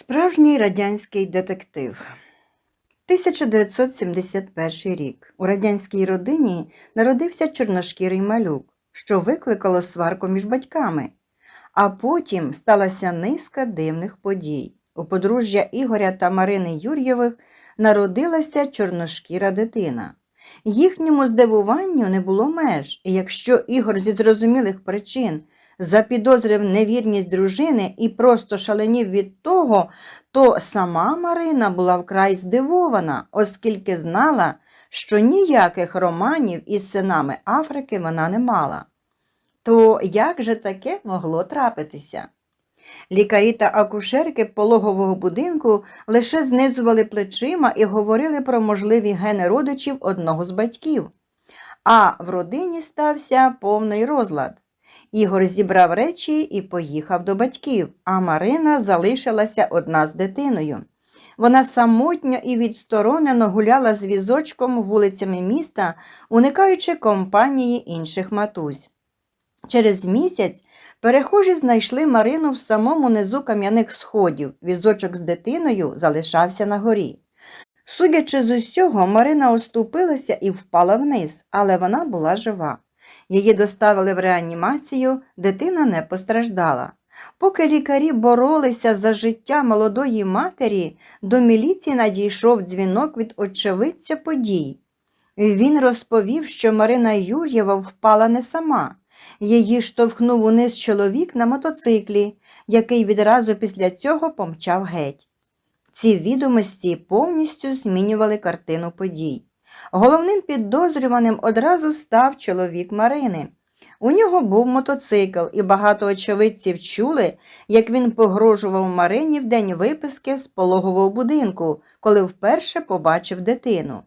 Справжній радянський детектив. 1971 рік. У радянській родині народився чорношкірий малюк, що викликало сварку між батьками. А потім сталася низка дивних подій. У подружжя Ігоря та Марини Юр'євих народилася чорношкіра дитина. Їхньому здивуванню не було меж, і якщо Ігор зі зрозумілих причин запідозрив невірність дружини і просто шаленів від того, то сама Марина була вкрай здивована, оскільки знала, що ніяких романів із синами Африки вона не мала. То як же таке могло трапитися? Лікарі та акушерки пологового будинку лише знизували плечима і говорили про можливі гени родичів одного з батьків. А в родині стався повний розлад. Ігор зібрав речі і поїхав до батьків, а Марина залишилася одна з дитиною. Вона самотньо і відсторонено гуляла з візочком вулицями міста, уникаючи компанії інших матусь. Через місяць перехожі знайшли Марину в самому низу кам'яних сходів. Візочок з дитиною залишався на горі. Судячи з усього, Марина оступилася і впала вниз, але вона була жива. Її доставили в реанімацію, дитина не постраждала. Поки лікарі боролися за життя молодої матері, до міліції надійшов дзвінок від очевидця подій. Він розповів, що Марина Юр'єва впала не сама. Її штовхнув униз чоловік на мотоциклі, який відразу після цього помчав геть. Ці відомості повністю змінювали картину подій. Головним підозрюваним одразу став чоловік Марини. У нього був мотоцикл, і багато очевидців чули, як він погрожував Марині в день виписки з пологового будинку, коли вперше побачив дитину.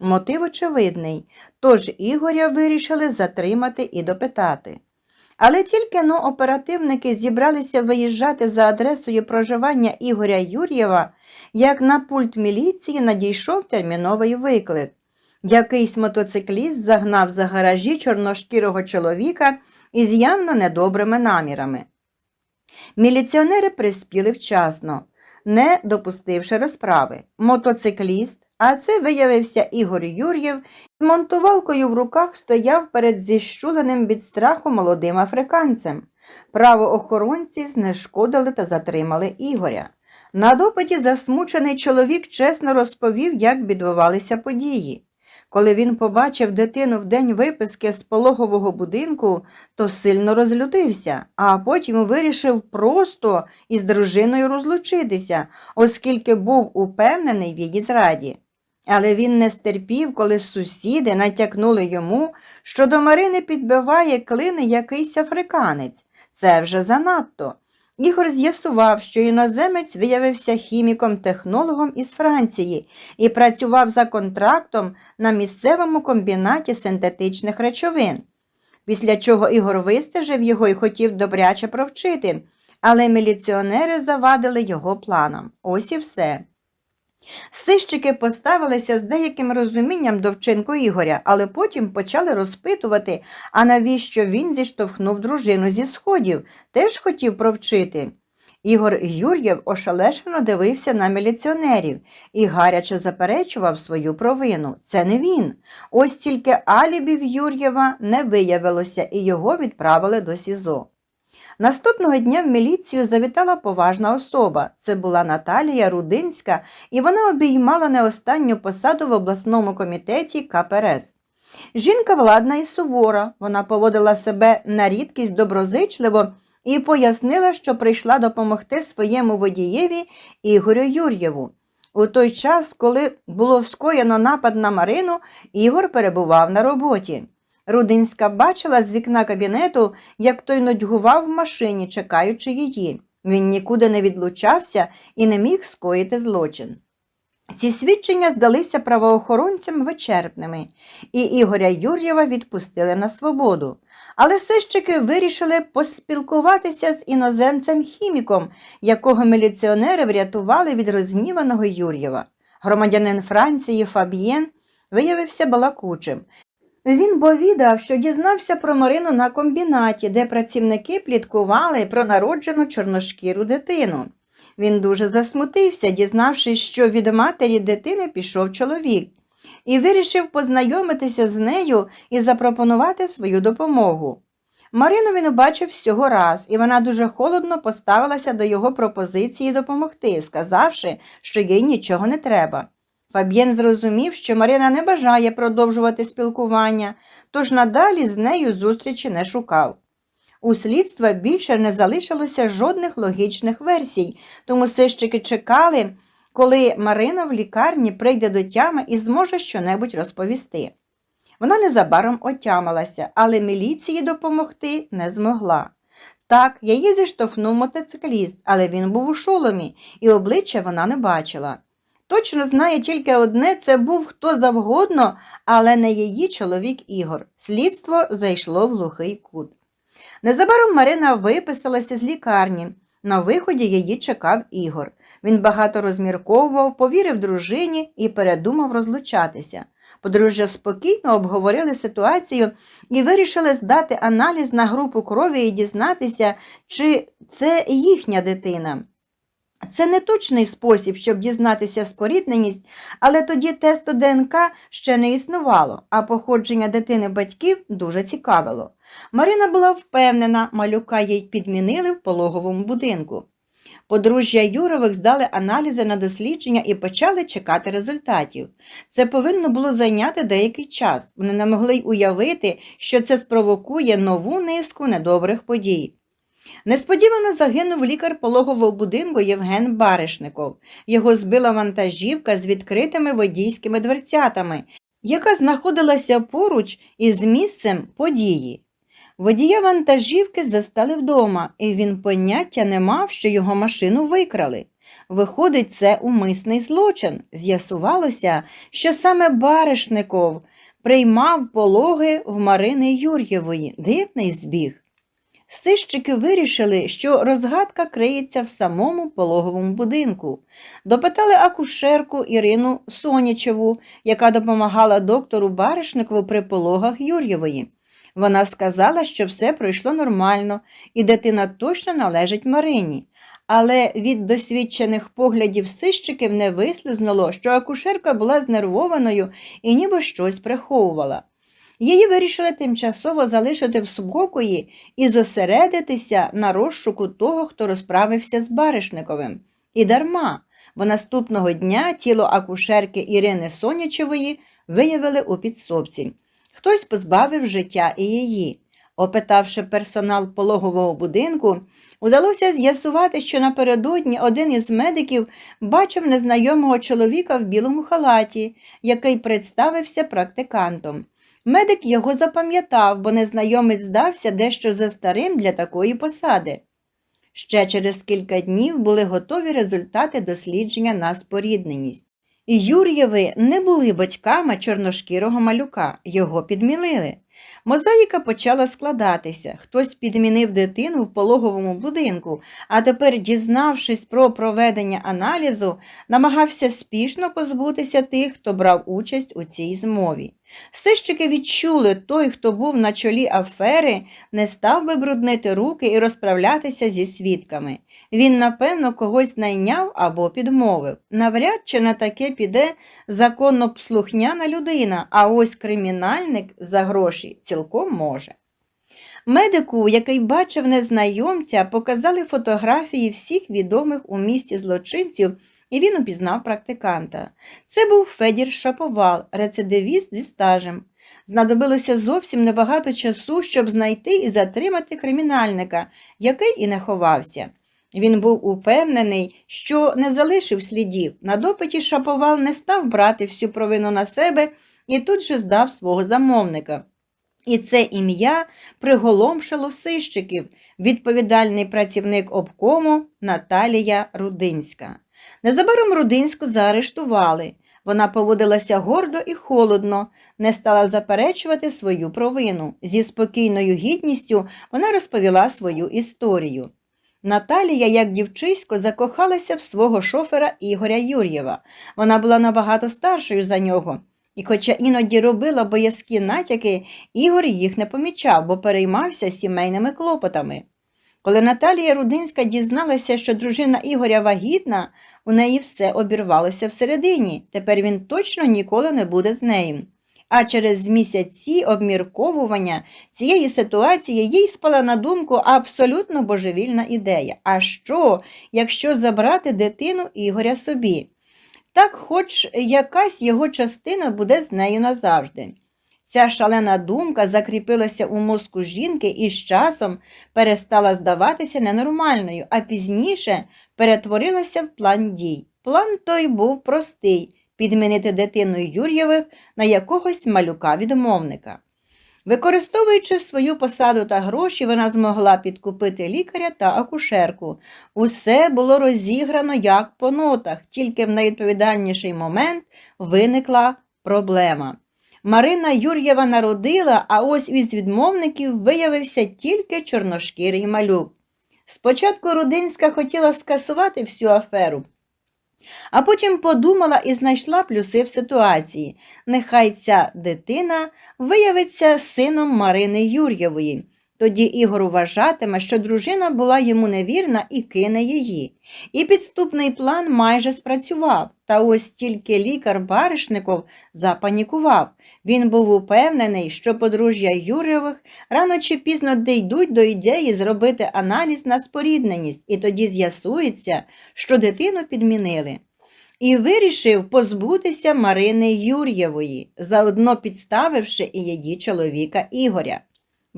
Мотив очевидний, тож Ігоря вирішили затримати і допитати. Але тільки но оперативники зібралися виїжджати за адресою проживання Ігоря Юр'єва, як на пульт міліції надійшов терміновий виклик. Якийсь мотоцикліст загнав за гаражі чорношкірого чоловіка із явно недобрими намірами. Міліціонери приспіли вчасно, не допустивши розправи. Мотоцикліст, а це виявився Ігор Юр'єв, з монтувалкою в руках стояв перед зіщуленим від страху молодим африканцем. Правоохоронці знешкодили та затримали Ігоря. На допиті засмучений чоловік чесно розповів, як відбувалися події. Коли він побачив дитину в день виписки з пологового будинку, то сильно розлютився, а потім вирішив просто із дружиною розлучитися, оскільки був упевнений в її зраді. Але він не стерпів, коли сусіди натякнули йому, що до Марини підбиває клини якийсь африканець. Це вже занадто. Ігор з'ясував, що іноземець виявився хіміком-технологом із Франції і працював за контрактом на місцевому комбінаті синтетичних речовин. Після чого Ігор вистежив його і хотів добряче провчити, але міліціонери завадили його планам. Ось і все. Сищики поставилися з деяким розумінням до вчинку Ігоря, але потім почали розпитувати, а навіщо він зіштовхнув дружину зі сходів, теж хотів провчити. Ігор Юр'єв ошалешено дивився на міліціонерів і гаряче заперечував свою провину. Це не він. Ось тільки алібів Юр'єва не виявилося, і його відправили до СІЗО. Наступного дня в міліцію завітала поважна особа. Це була Наталія Рудинська, і вона обіймала не останню посаду в обласному комітеті КПРС. Жінка владна і сувора, вона поводила себе на рідкість доброзичливо і пояснила, що прийшла допомогти своєму водієві Ігорю Юр'єву. У той час, коли було скоєно напад на Марину, Ігор перебував на роботі. Рудинська бачила з вікна кабінету, як той нудьгував в машині, чекаючи її. Він нікуди не відлучався і не міг скоїти злочин. Ці свідчення здалися правоохоронцям вичерпними, і Ігоря Юр'єва відпустили на свободу. Але сищики вирішили поспілкуватися з іноземцем-хіміком, якого міліціонери врятували від розніваного Юр'єва. Громадянин Франції Фаб'єн виявився балакучим. Він повідав, що дізнався про Марину на комбінаті, де працівники пліткували про народжену чорношкіру дитину. Він дуже засмутився, дізнавшись, що від матері дитини пішов чоловік, і вирішив познайомитися з нею і запропонувати свою допомогу. Марину він убачив всього раз, і вона дуже холодно поставилася до його пропозиції допомогти, сказавши, що їй нічого не треба. Фаб'єн зрозумів, що Марина не бажає продовжувати спілкування, тож надалі з нею зустрічі не шукав. У слідства більше не залишилося жодних логічних версій, тому сищики чекали, коли Марина в лікарні прийде до тями і зможе щонебудь розповісти. Вона незабаром отямилася, але міліції допомогти не змогла. Так, її зіштовхнув мотоцикліст, але він був у шоломі, і обличчя вона не бачила. Точно знає тільки одне це був хто завгодно, але не її чоловік Ігор. Слідство зайшло в глухий кут. Незабаром Марина виписалася з лікарні. На виході її чекав Ігор. Він багато розмірковував, повірив дружині і передумав розлучатися. Подружжя спокійно обговорили ситуацію і вирішили здати аналіз на групу крові і дізнатися, чи це їхня дитина. Це не точний спосіб, щоб дізнатися спорідненість, але тоді тесту ДНК ще не існувало, а походження дитини батьків дуже цікавило. Марина була впевнена, малюка їй підмінили в пологовому будинку. Подружжя Юрових здали аналізи на дослідження і почали чекати результатів. Це повинно було зайняти деякий час. Вони не могли й уявити, що це спровокує нову низку недобрих подій. Несподівано загинув лікар пологового будинку Євген Баришников. Його збила вантажівка з відкритими водійськими дверцятами, яка знаходилася поруч із місцем події. Водія вантажівки застали вдома, і він поняття не мав, що його машину викрали. Виходить, це умисний злочин. З'ясувалося, що саме Баришников приймав пологи в Марини Юр'євої. Дивний збіг. Сищики вирішили, що розгадка криється в самому пологовому будинку. Допитали акушерку Ірину Сонячеву, яка допомагала доктору Баришникову при пологах Юр'євої. Вона сказала, що все пройшло нормально, і дитина точно належить Марині. Але від досвідчених поглядів сищиків не вислизнуло, що акушерка була знервованою і ніби щось приховувала. Її вирішили тимчасово залишити в Субгокої і зосередитися на розшуку того, хто розправився з Баришниковим. І дарма, бо наступного дня тіло акушерки Ірини Сонячевої виявили у підсобці. Хтось позбавив життя і її. Опитавши персонал пологового будинку, удалося з'ясувати, що напередодні один із медиків бачив незнайомого чоловіка в білому халаті, який представився практикантом. Медик його запам'ятав, бо незнайомець здався дещо за старим для такої посади. Ще через кілька днів були готові результати дослідження на спорідненість. І Юр'єви не були батьками чорношкірого малюка, його підмілили. Мозаїка почала складатися. Хтось підмінив дитину в пологовому будинку, а тепер, дізнавшись про проведення аналізу, намагався спішно позбутися тих, хто брав участь у цій змові. Сищики відчули, той, хто був на чолі афери, не став би бруднити руки і розправлятися зі свідками. Він, напевно, когось найняв або підмовив. Навряд чи на таке піде законно слухняна людина, а ось кримінальник за гроші цілком може. Медику, який бачив незнайомця, показали фотографії всіх відомих у місті злочинців, і він упізнав практиканта. Це був Федір Шаповал, рецидивіст зі стажем. Знадобилося зовсім небагато часу, щоб знайти і затримати кримінальника, який і не ховався. Він був упевнений, що не залишив слідів. На допиті Шаповал не став брати всю провину на себе і тут же здав свого замовника. І це ім'я приголомшило сищиків, відповідальний працівник обкому Наталія Рудинська. Незабаром Рудинську заарештували. Вона поводилася гордо і холодно, не стала заперечувати свою провину. Зі спокійною гідністю вона розповіла свою історію. Наталія, як дівчисько, закохалася в свого шофера Ігоря Юр'єва. Вона була набагато старшою за нього. І, хоча іноді робила боязкі натяки, Ігор їх не помічав, бо переймався сімейними клопотами. Коли Наталія Рудинська дізналася, що дружина Ігоря вагітна, у неї все обірвалося всередині. Тепер він точно ніколи не буде з нею. А через місяці обмірковування цієї ситуації їй спала на думку абсолютно божевільна ідея. А що, якщо забрати дитину Ігоря собі? Так, хоч якась його частина буде з нею назавжди. Ця шалена думка закріпилася у мозку жінки і з часом перестала здаватися ненормальною, а пізніше перетворилася в план дій. План той був простий підмінити дитину Юр'євих на якогось малюка-відмовника. Використовуючи свою посаду та гроші, вона змогла підкупити лікаря та акушерку. Усе було розіграно як по нотах, тільки в найвідповідальніший момент виникла проблема. Марина Юр'єва народила, а ось із відмовників виявився тільки чорношкірий малюк. Спочатку Рудинська хотіла скасувати всю аферу, а потім подумала і знайшла плюси в ситуації. Нехай ця дитина виявиться сином Марини Юр'євої. Тоді Ігор вважатиме, що дружина була йому невірна і кине її. І підступний план майже спрацював. Та ось тільки лікар Баришников запанікував. Він був упевнений, що подружжя Юрєвих рано чи пізно дійдуть до ідеї зробити аналіз на спорідненість, і тоді з'ясується, що дитину підмінили. І вирішив позбутися Марини Юр'євої, заодно підставивши і її чоловіка Ігоря.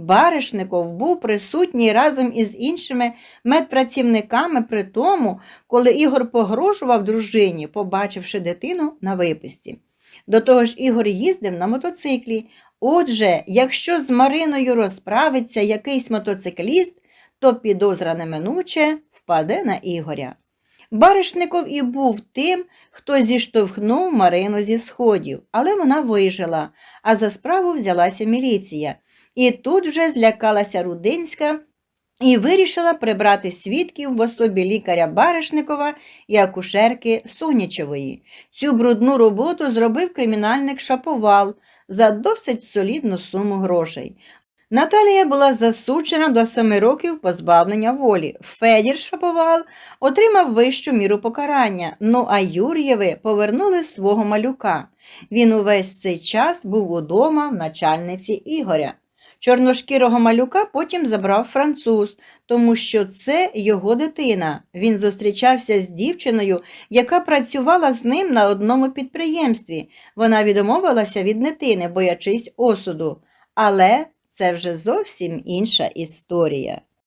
Баришников був присутній разом із іншими медпрацівниками при тому, коли Ігор погрожував дружині, побачивши дитину на виписці. До того ж, Ігор їздив на мотоциклі. Отже, якщо з Мариною розправиться якийсь мотоцикліст, то підозра неминуче впаде на Ігоря. Баришников і був тим, хто зіштовхнув Марину зі сходів, але вона вижила, а за справу взялася міліція. І тут вже злякалася Рудинська і вирішила прибрати свідків в особі лікаря Баришникова і акушерки Сонячевої. Цю брудну роботу зробив кримінальник Шаповал за досить солідну суму грошей. Наталія була засуджена до семи років позбавлення волі. Федір Шаповал отримав вищу міру покарання, ну а Юр'єви повернули свого малюка. Він увесь цей час був удома в начальниці Ігоря. Чорношкірого малюка потім забрав француз, тому що це його дитина. Він зустрічався з дівчиною, яка працювала з ним на одному підприємстві. Вона відмовилася від дитини, боячись осуду. Але це вже зовсім інша історія.